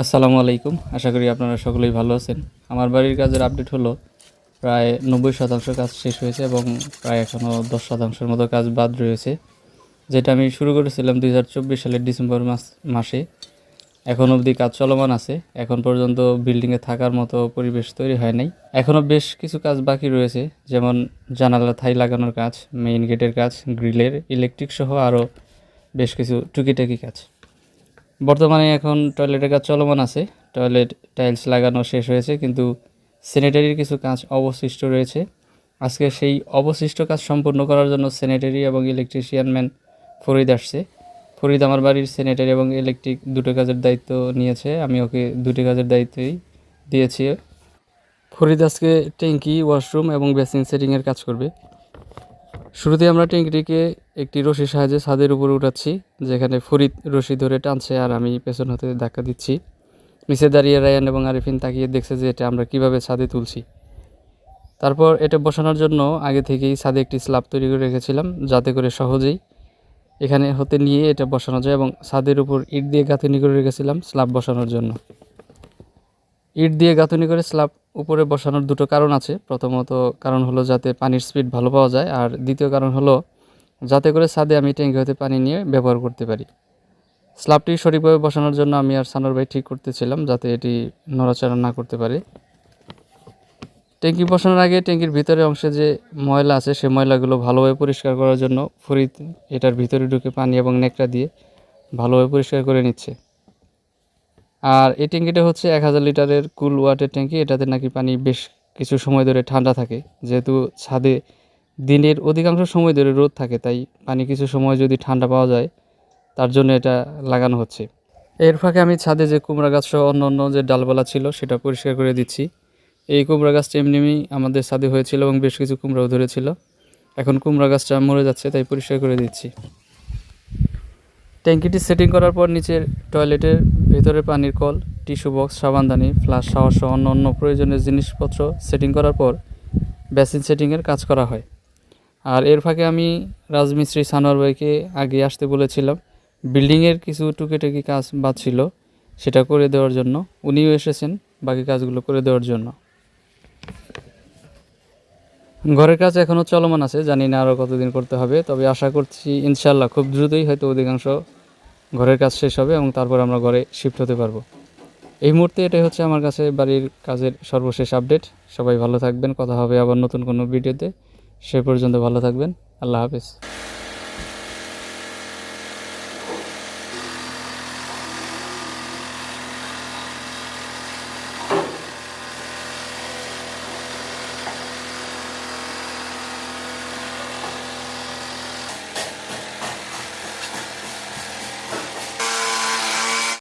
আসসালামু আলাইকুম। আশা করি আপনারা সকলেই ভালো আছেন। আমার বাড়ির কাজের আপডেট হলো, প্রায় নব্বই শতাংশ কাজ শেষ হয়েছে এবং প্রায় এখনও দশ শতাংশের মতো কাজ বাদ রয়েছে। যেটা আমি শুরু করেছিলাম দু হাজার চব্বিশ সালের ডিসেম্বর মাস, মাসে। এখন অবধি কাজ চলমান আছে। এখন পর্যন্ত বিল্ডিংয়ে থাকার মতো পরিবেশ তৈরি হয় নাই। এখনও বেশ কিছু কাজ বাকি রয়েছে, যেমন জানালা, থাই লাগানোর কাজ মেইন গেটের কাজ গ্রিলের ইলেকট্রিক সহ আরও বেশ কিছু টুকিটাকি কাজ। বর্তমানে এখন টয়লেটের কাজ চলমান আছে। টয়লেট টাইলস লাগানো শেষ হয়েছে, কিন্তু স্যানিটারির কিছু কাজ অবশিষ্ট রয়েছে। আজকে সেই অবশিষ্ট কাজ সম্পূর্ণ করার জন্য স্যানিটারি এবং ইলেকট্রিশিয়ান ম্যান ফরিদ আসছে। ফরিদ আমার বাড়ির স্যানিটারি এবং ইলেকট্রিক দুটো কাজের দায়িত্ব নিয়েছে, আমি ওকে দুটি কাজের দায়িত্বই দিয়েছি। ফরিদ আজকে ট্যাঙ্কি ওয়াশরুম এবং বেসিন সেটিংয়ের কাজ করবে। শুরুতে আমরা ট্যাঙ্কিটিকে একটি রশির সাহায্যে ছাদের উপরে উঠাচ্ছি, যেখানে ফরিদ রশি ধরে টানছে আর আমি পেছন হতে ধাক্কা দিচ্ছি। নিচে দাঁড়িয়ে রায়ান এবং আরিফিন তাকিয়ে দেখছে যে এটা আমরা কীভাবে ছাদে তুলছি। তারপর এটা বসানোর জন্য আগে থেকেই ছাদে একটি স্ল্যাব তৈরি করে রেখেছিলাম, যাতে করে সহজেই এখানে হতে নিয়ে এটা বসানো যায় এবং ছাদের উপর ইট দিয়ে গাঁথনি করে রেখেছিলাম স্ল্যাব বসানোর জন্য। ইট দিয়ে গাঁথনি করে স্ল্যাব উপরে বসানোর দুটো কারণ আছে। প্রথমত কারণ হলো যাতে পানির স্পিড ভালো পাওয়া যায়, আর দ্বিতীয় কারণ হলো যাতে করে ছাদে আমি ট্যাঙ্কি হতে পানি নিয়ে ব্যবহার করতে পারি। স্ল্যাবটি সঠিকভাবে বসানোর জন্য আমি আর সানোর ভাই ঠিক করতেছিলাম, যাতে এটি নড়াচড়া না করতে পারে। ট্যাঙ্কি বসানোর আগে ট্যাঙ্কির ভিতরে অংশে যে ময়লা আছে সেই ময়লাগুলো ভালোভাবে পরিষ্কার করার জন্য ফরিদ এটার ভিতরে ঢুকে পানি এবং নেকড়া দিয়ে ভালোভাবে পরিষ্কার করে নিচ্ছে। আর এই ট্যাঙ্কিটা হচ্ছে এক হাজার লিটারের কুল ওয়াটের ট্যাঙ্কি। এটাতে নাকি পানি বেশ কিছু সময় ধরে ঠান্ডা থাকে। যেহেতু ছাদে দিনের অধিকাংশ সময় ধরে রোদ থাকে, তাই পানি কিছু সময় যদি ঠান্ডা পাওয়া যায়, তার জন্য এটা লাগানো হচ্ছে। এর ফাঁকে আমি ছাদে যে কুমড়া গাছ সহ অন্য অন্য যে ডালপালা ছিল, সেটা পরিষ্কার করে দিচ্ছি। এই কুমড়া গাছটা এমনি আমাদের ছাদে হয়েছিল এবং বেশ কিছু কুমড়াও ধরেছিল। এখন কুমড়া গাছটা মরে যাচ্ছে, তাই পরিষ্কার করে দিচ্ছি। ট্যাঙ্কিটি সেটিং করার পর নিচের টয়লেটের ভেতরে পানির কল, টিস্যু বক্স সাবানদানি ফ্লাশ, শাওয়ার সহ অন্য অন্য প্রয়োজনীয় জিনিসপত্র সেটিং করার পর বেসিন সেটিংয়ের কাজ করা হয়। আর এর ফাঁকে আমি রাজমিস্ত্রি সানোয়ার ভাইকে আগে আসতে বলেছিলাম, বিল্ডিংয়ের কিছু টুকিটাকি কাজ বাদ ছিল সেটা করে দেওয়ার জন্য। উনিও এসেছেন বাকি কাজগুলো করে দেওয়ার জন্য। ঘরের কাজ এখনও চলমান আছে, জানি না আরও কতদিন করতে হবে, তবে আশা করছি ইনশাল্লাহ খুব দ্রুতই হয়তো অধিকাংশ ঘরের কাজ শেষ হবে এবং তারপর আমরা ঘরে শিফট হতে পারব। এই মুহূর্তে এটাই হচ্ছে আমার কাছে বাড়ির কাজের সর্বশেষ আপডেট সবাই ভালো থাকবেন। কথা হবে আবার নতুন কোনো ভিডিওতে সে পর্যন্ত ভালো থাকবেন। আল্লাহ হাফেজ।